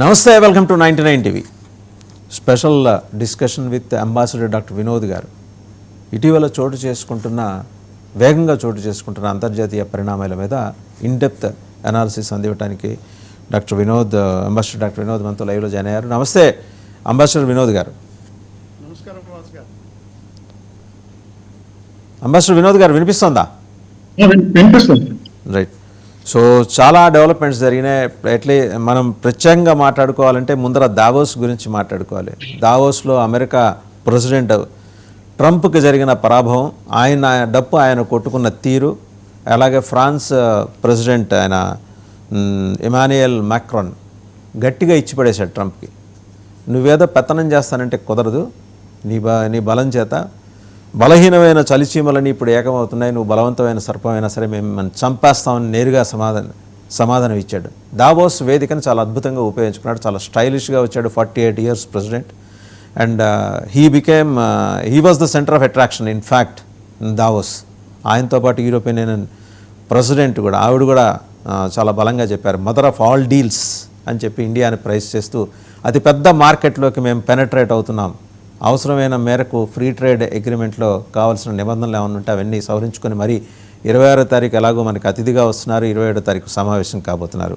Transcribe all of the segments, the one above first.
నమస్తే welcome to ninety nine TV. Special discussion with ambassador doctor Vinod garu. ఇటీవల చోటు చేసుకుంటున్న వేగంగా చోటు చేసుకుంటున్న అంతర్జాతీయ పరిణామాల మీద in depth analysis అందివ్వడానికి doctor Vinod ambassador doctor Vinod మనతో లైవ్లో జాయిన్ అయ్యారు. నమస్తే అంబాసిడర్ వినోద్ గారు. అంబాసిడర్ వినోద్ గారు వినిపిస్తుందా? వినిపిస్తుంది. రైట్ సో చాలా డెవలప్మెంట్స్ జరిగినాయి. ఎట్లే మనం ప్రత్యేకంగా మాట్లాడుకోవాలంటే ముందర దావోస్ గురించి మాట్లాడుకోవాలి. దావోస్లో అమెరికా ప్రెసిడెంట్ ట్రంప్కి జరిగిన పరాభవం ఆయన డప్పు ఆయన కొట్టుకున్న తీరు అలాగే ఫ్రాన్స్ ప్రెసిడెంట్ ఆయన మ్, ఇమానియల్ మ్యాక్రాన్ గట్టిగా ఇచ్చిపడేశాడు ట్రంప్కి. నువ్వేదో పెత్తనం చేస్తానంటే కుదరదు. నీ బ నీ బలం చేత బలహీనమైన చలిచీమలని ఇప్పుడు ఏకమవుతున్నాయి. నువ్వు బలవంతమైన సర్పమైనా సరే మేము మనం చంపేస్తామని నేరుగా సమాధానం సమాధానం ఇచ్చాడు. దావోస్ వేదికను చాలా అద్భుతంగా ఉపయోగించుకున్నాడు. చాలా స్టైలిష్గా వచ్చాడు. Forty eight years president. And he became he was the centre of attraction in fact Davos. ఆయనతో పాటు యూరోపియన్ యూనియన్ ప్రెసిడెంట్ కూడా ఆవిడ కూడా uh, చాలా బలంగా చెప్పారు. మదర్ ఆఫ్ ఆల్ డీల్స్ అని చెప్పి ఇండియాని ప్రైజ్ చేస్తూ అతిపెద్ద మార్కెట్లోకి మేము పెనట్రేట్ అవుతున్నాం. అవసరమైన మేరకు ఫ్రీ ట్రేడ్ అగ్రిమెంట్లో కావాల్సిన నిబంధనలు ఏమైనా ఉంటే అవన్నీ సవరించుకొని మరీ ఇరవై ఆరో తారీఖు ఎలాగో మనకి అతిథిగా వస్తున్నారు. ఇరవై ఏడో తారీఖు సమావేశం కాబోతున్నారు.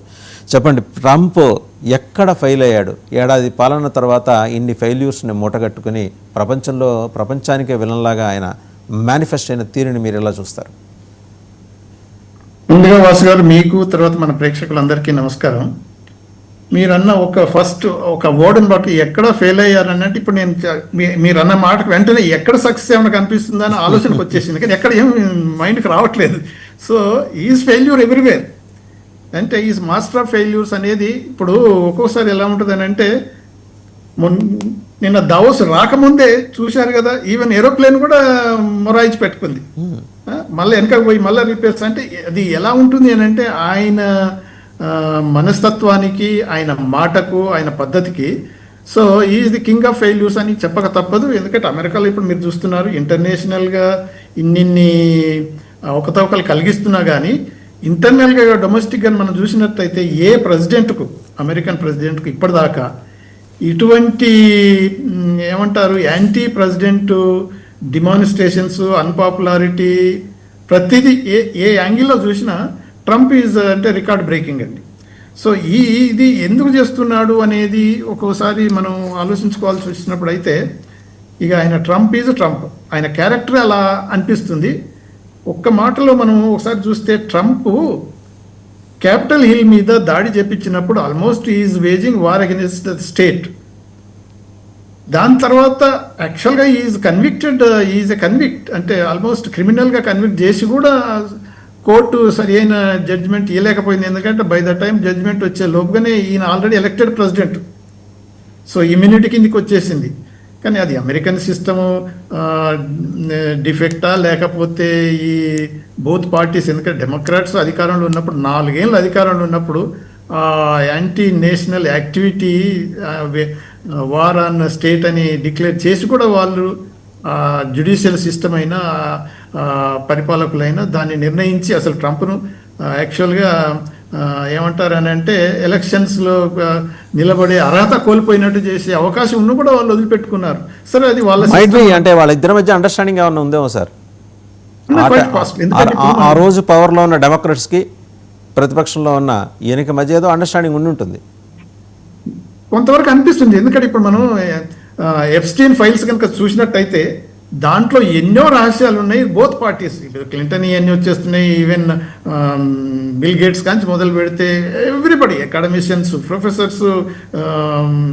చెప్పండి ట్రంప్ ఎక్కడ ఫెయిల్ అయ్యాడు? ఏడాది పాలన తర్వాత ఇన్ని ఫెయిల్యూర్స్ని మూటగట్టుకుని ప్రపంచంలో ప్రపంచానికే విలన్లాగా ఆయన మేనిఫెస్ట్ అయిన తీరుని మీరు ఎలా చూస్తారు? ముందుగా వాసు గారు మీకు తర్వాత మన ప్రేక్షకులందరికీ నమస్కారం. మీరన్న ఒక ఫస్ట్ ఒక ఓడని బట్టి ఎక్కడ ఫెయిల్ అయ్యారన్నట్టు ఇప్పుడు నేను మీరన్న మాటకు వెంటనే ఎక్కడ సక్సెస్ ఏమైనా కనిపిస్తుందా అని ఆలోచనకు వచ్చేసింది. కానీ ఎక్కడ ఏం మైండ్కి రావట్లేదు. సో ఈజ్ ఫెయిల్యూర్ ఎవ్రీవేర్ అంటే ఈజ్ మాస్టర్ ఆఫ్ ఫెయిల్యూర్స్ అనేది ఇప్పుడు ఒక్కోసారి ఎలా ఉంటుంది అని అంటే మొన్ నిన్న దావోస్ రాకముందే చూశారు కదా ఈవెన్ ఏరోప్లేన్ కూడా మొరాయిచి పెట్టుకుంది. ఆ, మళ్ళీ వెనకకు పోయి మళ్ళీ రిపేర్స్ అంటే అది ఎలా ఉంటుంది అని అంటే ఆయన మనస్తత్వానికి ఆయన మాటకు ఆయన పద్ధతికి. So is the king of failures అని చెప్పక తప్పదు. ఎందుకంటే అమెరికాలో ఇప్పుడు మీరు చూస్తున్నారు ఇంటర్నేషనల్గా ఇన్నిన్ని అవకతవకలు కలిగిస్తున్నా కానీ ఇంటర్నల్గా డొమెస్టిక్గా మనం చూసినట్టయితే ఏ ప్రెసిడెంట్కు అమెరికన్ ప్రెసిడెంట్కు ఇప్పటిదాకా ఇటువంటి ఏమంటారు యాంటీ ప్రెసిడెంట్ డిమానిస్ట్రేషన్స్ అన్పాపులారిటీ ప్రతిదీ ఏ ఏ యాంగిల్లో చూసినా ట్రంప్ ఈజ్ uh, అంటే రికార్డ్ బ్రేకింగ్ అండి. సో ఈ ఇది ఎందుకు చేస్తున్నాడు అనేది ఒక్కోసారి మనం ఆలోచించుకోవాల్సి వచ్చినప్పుడు అయితే ఇక ఆయన ట్రంప్ ఈజ్ ట్రంప్. ఆయన క్యారెక్టర్ అలా అనిపిస్తుంది. ఒక్క మాటలో మనం ఒకసారి చూస్తే ట్రంప్ క్యాపిటల్ హిల్ మీద దాడి చేపించినప్పుడు almost is waging war against the state దాని తర్వాత యాక్చువల్గా is convicted is a convict అంటే ఆల్మోస్ట్ క్రిమినల్గా కన్విక్ట్ చేసి కూడా కోర్టు సరి అయిన జడ్జిమెంట్ ఇవ్వలేకపోయింది ఎందుకంటే బై ద టైం జడ్జిమెంట్ వచ్చే లోపుగానే ఈయన already elected president so immunity కిందకి వచ్చేసింది. కానీ అది అమెరికన్ సిస్టము డిఫెక్టా లేకపోతే ఈ బోత్ పార్టీస్ ఎందుకంటే డెమోక్రాట్స్ అధికారంలో ఉన్నప్పుడు నాలుగేళ్ళు అధికారంలో ఉన్నప్పుడు anti national activity war on state అని డిక్లేర్ చేసి కూడా వాళ్ళు జ్యుడిషియల్ సిస్టమ్ అయినా పరిపాలకులైనా దాన్ని నిర్ణయించి అసలు ట్రంప్ను యాక్చువల్గా ఏమంటారు అని అంటే ఎలక్షన్స్లో నిలబడే అర్హత కోల్పోయినట్టు చేసే అవకాశం ఉన్న కూడా వాళ్ళు వదిలిపెట్టుకున్నారు. సరే అది వాళ్ళ అంటే వాళ్ళిద్దరి మధ్య అండర్స్టాండింగ్ ఏమైనా ఉందేమో సార్? ఆ రోజు పవర్లో ఉన్న డెమోక్రట్స్కి ప్రతిపక్షంలో ఉన్న ఈయనకి మధ్య ఏదో అండర్స్టాండింగ్ ఉండి ఉంటుంది. కొంతవరకు అనిపిస్తుంది. ఎందుకంటే ఇప్పుడు మనం ఎఫ్స్టీన్ ఫైల్స్ కనుక చూసినట్టయితే దాంట్లో ఎన్నో రహస్యాలు ఉన్నాయి బోత్ పార్టీస్ ఇప్పుడు క్లింటన్ ఇవన్నీ వచ్చేస్తున్నాయి ఈవెన్ బిల్ గేట్స్ కాంచి మొదలు పెడితే ఎవ్రీబడి అకాడమిషియన్స్ ప్రొఫెసర్స్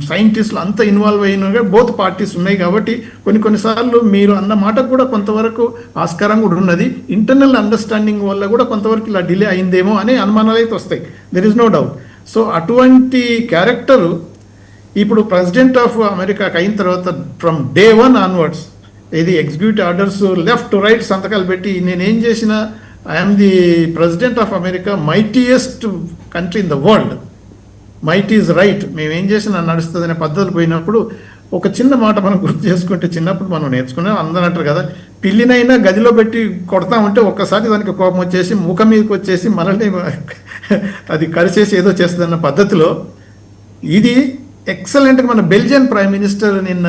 సైంటిస్టులు అంతా ఇన్వాల్వ్ అయిన బోత్ పార్టీస్ ఉన్నాయి కాబట్టి కొన్ని కొన్నిసార్లు మీరు అన్న మాటకు కూడా కొంతవరకు ఆస్కారం కూడా ఉన్నది. ఇంటర్నల్ అండర్స్టాండింగ్ వల్ల కూడా కొంతవరకు ఇలా డిలే అయిందేమో అనే అనుమానాలు అయితే వస్తాయి. There is no doubt so అటువంటి క్యారెక్టరు ఇప్పుడు ప్రెసిడెంట్ ఆఫ్ అమెరికాకి అయిన తర్వాత ఫ్రమ్ డే వన్ ఆన్వర్డ్స్ ఇది ఎగ్జిక్యూటివ్ ఆర్డర్స్ లెఫ్ట్ రైట్ సంతకాలు పెట్టి నేనేం చేసినా I'm the president of America mightiest country in the world might is right మేము ఏం చేసినా నడుస్తుంది అనే పద్ధతులు పోయినప్పుడు ఒక చిన్న మాట మనం గుర్తు చేసుకుంటే చిన్నప్పుడు మనం నేర్చుకున్నాం. అందరూ అంటారు కదా పిల్లినైనా గదిలో పెట్టి కొడతా ఉంటే ఒక్కసారి దానికి కోపం వచ్చేసి ముఖం మీదకి వచ్చేసి మనల్ని అది కరిచేసి ఏదో చేస్తుందన్న పద్ధతిలో ఇది ఎక్సలెంట్గా మన బెల్జియన్ ప్రైమ్ మినిస్టర్ నిన్న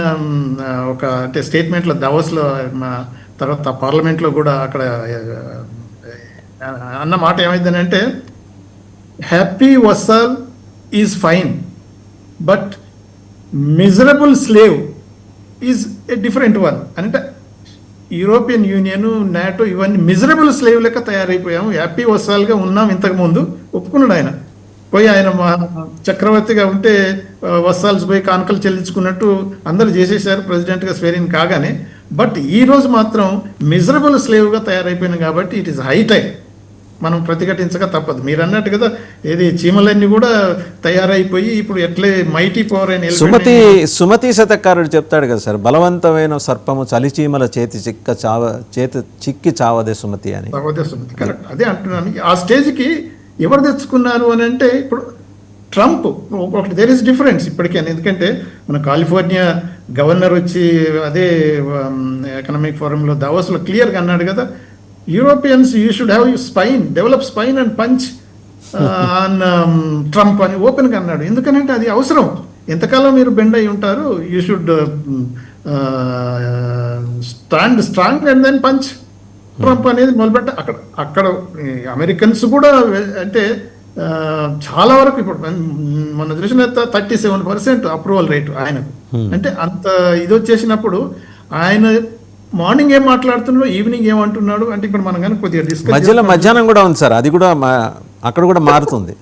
ఒక అంటే స్టేట్మెంట్లో దవస్లో మా తర్వాత పార్లమెంట్లో కూడా అక్కడ అన్న మాట ఏమైందనంటే happy vassal is fine but miserable slave is a different one. అంటే యూరోపియన్ యూనియన్ నాటో ఇవన్నీ మిజరబుల్ స్లేవ్ లెక్క తయారైపోయాము హ్యాపీ వసాలుగా ఉన్నాం ఇంతకు ముందు ఒప్పుకున్నాడు ఆయన. పోయి ఆయన చక్రవర్తిగా ఉంటే వసాల్స్ పోయి కానుకలు చెల్లించుకున్నట్టు అందరూ చేసేసారు ప్రెసిడెంట్గా స్వేరిన్ కాగానే. బట్ ఈ రోజు మాత్రం మిజరబుల్ స్లేవ్గా తయారైపోయింది కాబట్టి ఇట్ ఈస్ హై టైం మనం ప్రతిఘటించక తప్పదు. మీరు అన్నట్టు కదా ఏది చీమలన్నీ కూడా తయారైపోయి ఇప్పుడు ఎట్లే మైటీ పవర్ అయిన సుమతి సుమతి శతకారుడు చెప్తాడు కదా సార్ బలవంతమైన సర్పము చలిచీమల చేతి చిక్క చావ చేతి చిక్కి చావదే సుమతి అని. సహోదయ సుమతి కరెక్ట్ అదే అంటున్నాను. ఆ స్టేజ్కి ఎవరు తెచ్చుకున్నారు అని అంటే ఇప్పుడు ట్రంప్. ఒకటి దేర్ ఇస్ డిఫరెన్స్ ఇప్పటికే ఎందుకంటే మన కాలిఫోర్నియా గవర్నర్ వచ్చి అదే ఎకనామిక్ ఫోరంలో దావోస్లో క్లియర్గా అన్నాడు కదా Europeans you should have you spine develop spine and punch on Trump అని ఓపెన్గా అన్నాడు. ఎందుకనంటే అది అవసరం. ఎంతకాలం మీరు బెండ్ అయి ఉంటారు? You should stand strong and then punch Trump అనేది మొదలుపెట్ట అక్కడ అక్కడ అమెరికన్స్ కూడా అంటే చాలా వరకు ఇప్పుడు మన- చూసిన thirty seven percent approval rate ఆయనకు. అంటే అంత ఇది వచ్చేసినప్పుడు ఆయన మార్నింగ్ ఏం మాట్లాడుతున్నాడు ఈవినింగ్ ఏమంటున్నాడు అంటే ఇప్పుడు మనం కానీ కొద్దిగా డిస్కస్ మధ్యలో మధ్యాహ్నం కూడా ఉంది సార్. అది కూడా అక్కడ కూడా మారుతుంది.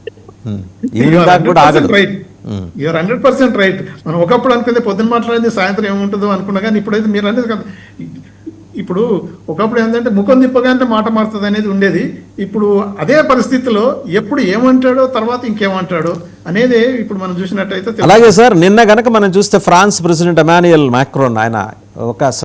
Right you're hundred percent right మనం ఒకప్పుడు అనుకుంటే పొద్దున్న మాట్లాడింది సాయంత్రం ఏముంటుందో అనుకున్నా కానీ ఇప్పుడైతే మీరు అనేది కదా. ఇప్పుడు ఒకప్పుడు ఏంటంటే ముఖం తిప్పగానే మాట మారుతుంది అనేది ఉండేది. ఇప్పుడు అదే పరిస్థితిలో ఎప్పుడు ఏమంటాడో తర్వాత ఇంకేమంటాడో అనేది ఇప్పుడు మనం చూసినట్టయితే అలాగే సార్ నిన్న గనక మనం చూస్తే ఫ్రాన్స్ ప్రెసిడెంట్ ఎమాన్యుయల్ మ్యాక్రోన్ ఆయన ఒక